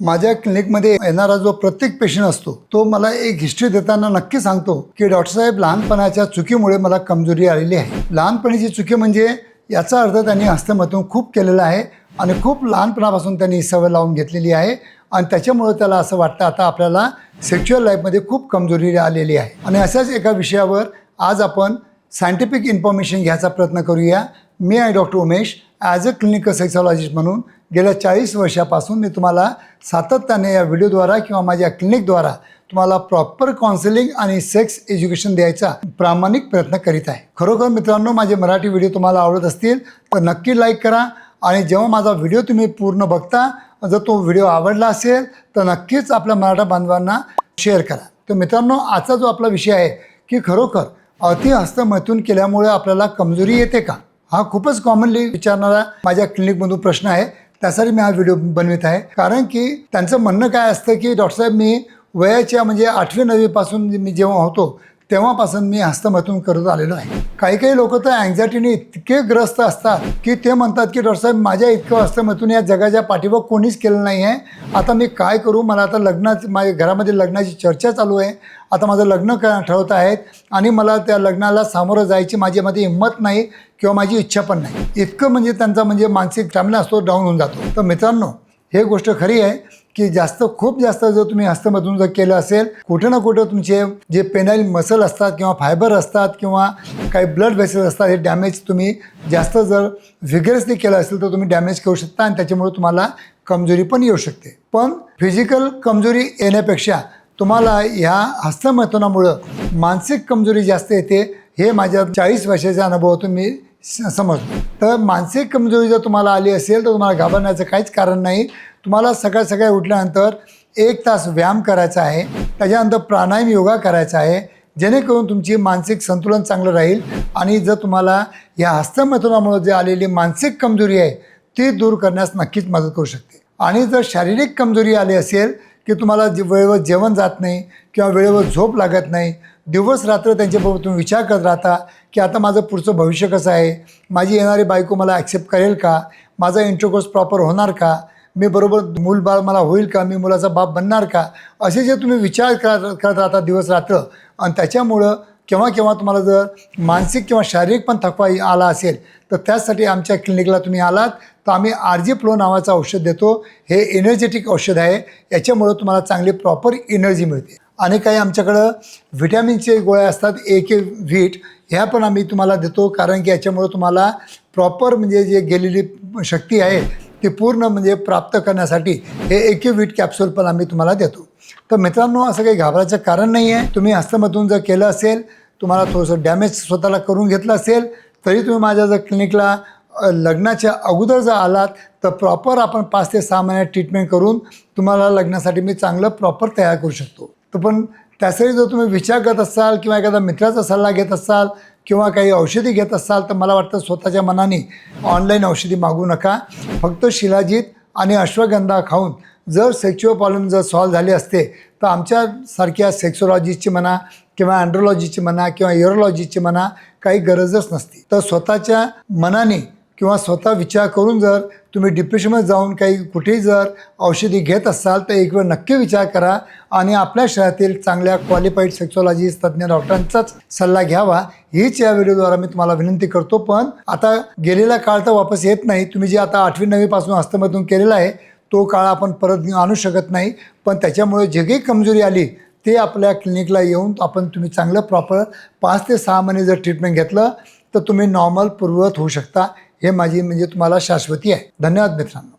माझ्या क्लिनिकमध्ये येणारा जो प्रत्येक पेशंट असतो तो मला एक हिस्ट्री देताना नक्की सांगतो की डॉक्टर साहेब लहानपणाच्या चुकीमुळे मला कमजोरी आलेली आहे. लहानपणीची चुकी म्हणजे याचा अर्थ त्यांनी हस्तमतून खूप केलेला आहे आणि खूप लहानपणापासून त्यांनी सवय लावून घेतलेली आहे आणि त्याच्यामुळं त्याला असं वाटतं आता आपल्याला सेक्च्युअल लाईफमध्ये खूप कमजोरी आलेली आहे. आणि अशाच एका विषयावर आज आपण सायंटिफिक इन्फॉर्मेशन घ्यायचा प्रयत्न करूया. मी आहे doctor Umesh. As a clinical sexologist म्हणून गेल्या चाळीस वर्षापासून मी तुम्हाला सातत्याने या व्हिडिओद्वारा किंवा माझ्या क्लिनिकद्वारा तुम्हाला प्रॉपर काउन्सिलिंग आणि सेक्स एज्युकेशन द्यायचा प्रामाणिक प्रयत्न करीत आहे. खरोखर मित्रांनो माझे मराठी व्हिडिओ तुम्हाला आवडत असतील तर नक्की लाईक करा आणि जेव्हा माझा व्हिडिओ तुम्ही पूर्ण बघता जर तो व्हिडिओ आवडला असेल तर नक्कीच आपल्या मराठा बांधवांना शेअर करा. तर मित्रांनो आजचा जो आपला विषय आहे की खरोखर अति हस्तमैथून केल्यामुळे आपल्याला कमजोरी येते का? हा खूपच कॉमनली विचारणारा माझ्या क्लिनिकमधून प्रश्न आहे. त्यासाठी मी हा व्हिडिओ बनवित आहे. कारण की त्यांचं म्हणणं काय असतं की डॉक्टर साहेब मी वयाच्या म्हणजे आठवी नववीपासून मी जेव्हा होतो तेव्हापासून मी हस्तमैथून करत आलेलो आहे. काही काही लोक तर अँझायटीने इतके ग्रस्त असतात की ते म्हणतात की डॉक्टर साहेब माझ्या इतकं हस्तमैथून या जगाच्या पाठीवर कोणीच केलं नाही आहे आता मी काय करू? मला आता लग्नाची माझ्या घरामध्ये लग्नाची चर्चा चालू आहे. आता माझं लग्न क ठरवत आहेत आणि मला त्या लग्नाला सामोरं जायची माझ्यामध्ये हिंमत नाही किंवा माझी इच्छा पण नाही. इतकं म्हणजे त्यांचा म्हणजे मानसिक स्टॅमिना असतो डाऊन होऊन जातो. तर मित्रांनो हे गोष्ट खरी आहे की जास्त खूप जास्त जर तुम्ही हस्तमधून जर केलं असेल कुठं ना कुठं तुमचे जे पेनाईल मसल असतात किंवा फायबर असतात किंवा काही ब्लड व्हेसेस असतात हे डॅमेज तुम्ही जास्त जर व्हिगरसली केलं असेल तर तुम्ही डॅमेज करू शकता आणि त्याच्यामुळे तुम्हाला कमजोरी पण येऊ शकते. पण फिजिकल कमजोरी येण्यापेक्षा तुम्हाला ह्या हस्तमैथुनामुळं मानसिक कमजोरी जास्त येते हे माझ्या चाळीस वर्षाच्या अनुभवातून मी समजतो तर मानसिक कमजोरी जर तुम्हाला आली असेल तर तुम्हाला घाबरण्याचं काहीच कारण नाही. तुम्हाला सकाळ सकाळी उठल्यानंतर एक तास व्यायाम करायचा आहे. त्याच्यानंतर प्राणायाम योगा करायचा आहे. जेणेकरून तुमची मानसिक संतुलन चांगलं राहील आणि जर तुम्हाला या हस्तमैथुनामुळे जे आलेली मानसिक कमजोरी आहे ती दूर करण्यास नक्कीच मदत करू शकते. आणि जर शारीरिक कमजोरी आली असेल की तुम्हाला जे वेळेवर जेवण जात नाही किंवा वेळेवर झोप लागत नाही दिवस रात्र त्यांच्याबरोबर तुम्ही विचार करत राहता की आता माझं पुढचं भविष्य कसं आहे? माझी येणारी बायको मला ॲक्सेप्ट करेल का? माझा इंट्रोकोर्स प्रॉपर होणार का? मी बरोबर मूलबाळ मला होईल का? मी मुलाचा बाप बनणार का? असे जे तुम्ही विचार करत करत राहता दिवस रात्र. आणि त्याच्यामुळं केव्हा केव्हा तुम्हाला जर मानसिक किंवा शारीरिक पण थकवा आला असेल तर त्यासाठी आमच्या क्लिनिकला तुम्ही आलात. तर आम्ही आर जी प्लो नावाचं औषध देतो. हे एनर्जेटिक औषध आहे. याच्यामुळं तुम्हाला चांगली प्रॉपर एनर्जी मिळते. आणि काही आमच्याकडं व्हिटॅमिनचे गोळ्या असतात ए के व्हीट ह्या पण आम्ही तुम्हाला देतो. कारण की याच्यामुळं तुम्हाला प्रॉपर म्हणजे जे गेलेली शक्ती आहे ती पूर्ण म्हणजे प्राप्त करण्यासाठी हे एके व्हीट कॅप्सूल पण आम्ही तुम्हाला देतो. तर मित्रांनो असं काही घाबरायचं कारण नाही आहे तुम्ही हस्तमधून जर केलं असेल तुम्हाला थोडंसं डॅमेज स्वतःला करून घेतलं असेल तरी तुम्ही माझ्या जर क्लिनिकला लग्नाच्या अगोदर जर आलात तर प्रॉपर आपण पाच ते सहा महिन्यात ट्रीटमेंट करून तुम्हाला लग्नासाठी मी चांगलं प्रॉपर तयार करू शकतो. तर पण त्यासाठी जर तुम्ही विचार करत असाल किंवा एखादा मित्राचा सल्ला घेत असाल किंवा काही औषधी घेत असाल तर मला वाटतं स्वतःच्या मनाने ऑनलाईन औषधी मागू नका. फक्त शिलाजीत आणि अश्वगंधा खाऊन जर सेक्च्युअल प्रॉब्लेम जर सॉल्व्ह झाले असते तर आमच्यासारख्या सेक्सोलॉजीची म्हणा किंवा अँड्रोलॉजीची म्हणा किंवा युरोलॉजीची म्हणा काही गरजच नसती. तर स्वतःच्या मनाने किंवा स्वतः विचार करून जर तुम्ही डिप्रेशनमध्ये जाऊन काही कुठेही जर औषधी घेत असाल तर एक वेळ नक्की विचार करा आणि आपल्या शहरातील चांगल्या क्वालिफाईड सेक्सॉलॉजिस्ट तज्ज्ञ डॉक्टरांचाच सल्ला घ्यावा. हीच या व्हिडिओद्वारा मी तुम्हाला विनंती करतो. पण आता गेलेला काळ तर वापस येत नाही. तुम्ही जे आता आठवी नववीपासून हस्तमधून केलेला आहे तो काळ आपण परत आणू शकत नाही. पण त्याच्यामुळे जे काही कमजोरी आली ते आपल्या क्लिनिकला येऊन आपण तुम्ही चांगलं प्रॉपर पाच ते सहा महिने जर ट्रीटमेंट घेतलं तर तुम्ही नॉर्मल पूर्ववत होऊ शकता. हे माझी म्हणजे तुम्हाला शाश्वती आहे. धन्यवाद मित्रांनो.